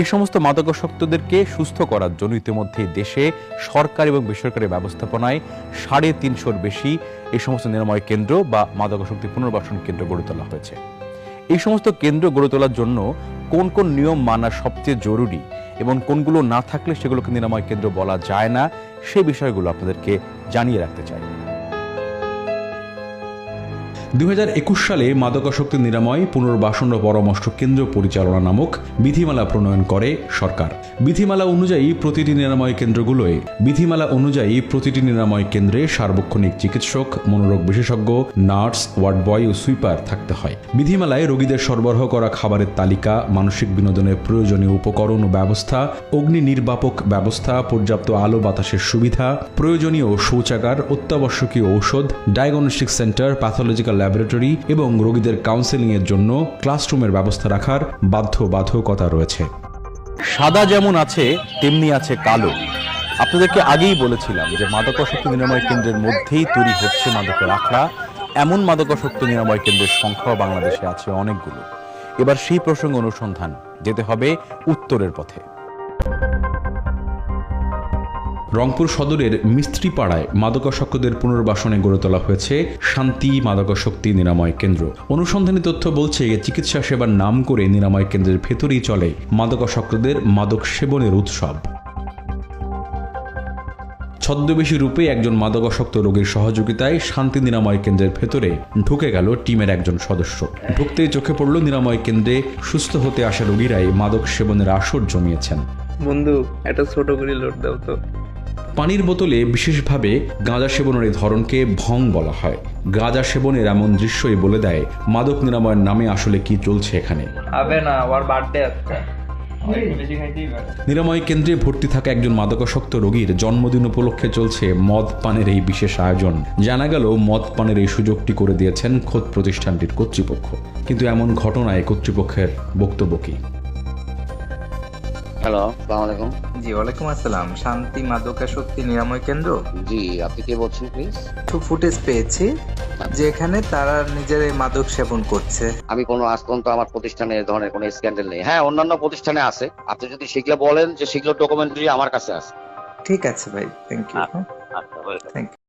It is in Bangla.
এই সমস্ত মাদকাসক্তদেরকে সুস্থ করার জন্য ইতিমধ্যে দেশে সরকার এবং বেসরকারি ব্যবস্থাপনায় সাড়ে তিনশোর বেশি এই সমস্ত নিরাময় কেন্দ্র বা মাদকাসক্তি পুনর্বাসন কেন্দ্র গড়ে তোলা হয়েছে। এই সমস্ত কেন্দ্র গড়ে তোলার জন্য কোন কোন নিয়ম মানা সবচেয়ে জরুরি এবং কোনগুলো না থাকলে সেগুলোকে নিরাময় কেন্দ্র বলা যায় না সেই বিষয়গুলো আপনাদেরকে জানিয়ে রাখতে চাই। দু হাজার একুশ সালে মাদকাসক্তি নিরাময়, পুনর্বাসন ও পরামর্শ কেন্দ্র পরিচালনা নামক বিধিমালা প্রণয়ন করে সরকার। বিধিমালা অনুযায়ী প্রতিটি নিরাময় কেন্দ্রগুলোয়, বিধিমালা অনুযায়ী প্রতিটি নিরাময় কেন্দ্রে সার্বক্ষণিক চিকিৎসক, মনোরোগ বিশেষজ্ঞ, নার্স, ওয়ার্ড বয় ও সুইপার থাকতে হয়। বিধিমালায় রোগীদের সরবরাহ করা খাবারের তালিকা, মানসিক বিনোদনের প্রয়োজনীয় উপকরণ ও ব্যবস্থা, অগ্নি নির্বাপক ব্যবস্থা, পর্যাপ্ত আলো বাতাসের সুবিধা, প্রয়োজনীয় শৌচাগার, অত্যাবশ্যকীয় ঔষধ, ডায়াগনস্টিক সেন্টার, প্যাথোলজিক্যাল ল্যাবরেটরি এবং রোগীদের কাউন্সেলিং এর জন্য ক্লাসরুমের ব্যবস্থা রাখার বাধ্যবাধকতা রয়েছে। সাদা যেমন আছে, তেমনি আছে কালো। আপনাদেরকে আগেই বলেছিলাম যে মাদকাসক্তি নিরাময় কেন্দ্রের মধ্যেই তৈরি হচ্ছে মাদকের আখড়া। এমন মাদকাসক্তি নিরাময় কেন্দ্রের সংখ্যাও বাংলাদেশে আছে অনেকগুলো। এবার সেই প্রসঙ্গ অনুসন্ধান যেতে হবে উত্তরের পথে। রংপুর সদরের মিস্ত্রিপাড়ায় মাদকাসক্তদের পুনর্বাসনে গড়ে তোলা হয়েছে শান্তি মাদকাসক্তি নিরাময় কেন্দ্র। অনুসন্ধানী তথ্য বলছে, চিকিৎসা সেবার নাম করে নিরাময় কেন্দ্রের ভেতরেই চলে মাদকাসক্তদের মাদক সেবনের উৎসব। ছদ্মবেশী রূপে একজন মাদকাসক্ত রোগীর সহযোগিতায় শান্তি নিরাময় কেন্দ্রের ভেতরে ঢুকে গেল টিমের একজন সদস্য। ঢুকতেই চোখে পড়ল নিরাময় কেন্দ্রে সুস্থ হতে আসা রোগীরাই মাদক সেবনের আসর জমিয়েছেন। বন্ধু, একটা ছোট করে লোড দাও তো। পানির বোতলে বিশেষভাবে গাঁজা সেবনের এই ধরনকে ভং বলা হয়। গাঁজা সেবনের এমন দৃশ্যই বলে দেয় মাদক নিরাময়ের নামে আসলে কি চলছে এখানে। আবে না ওর বার্থডে আজকে। নিরাময় কেন্দ্রে ভর্তি থাকা একজন মাদকাসক্ত রোগীর জন্মদিন উপলক্ষে চলছে মদ পানের এই বিশেষ আয়োজন। জানা গেল মদ পানের এই সুযোগটি করে দিয়েছেন খোদ প্রতিষ্ঠানটির কর্তৃপক্ষ। কিন্তু এমন ঘটনায় কর্তৃপক্ষের বক্তব্য কি? হ্যালো সালাম আলাইকুম। জি ওয়ালাইকুম আসসালাম। শান্তি মাদকাসক্তি নিরাময় কেন্দ্র? জি আপনি কে বলছেন প্লিজ একটু ফুটেজ পেয়েছি যেখানে তারা নিজেরাই মাদক সেবন করছে। আমি কোনো আজ পর্যন্ত আমার প্রতিষ্ঠানে এ ধরনের কোনো স্ক্যান্ডেল নেই। হ্যাঁ অন্যান্য প্রতিষ্ঠানে আছে। আপনি যদি সেগুলো বলেন যে সেগুলো ডকুমেন্টারি আমার কাছে আছে। ঠিক আছে ভাই থ্যাংক ইউ আচ্ছা. Thank you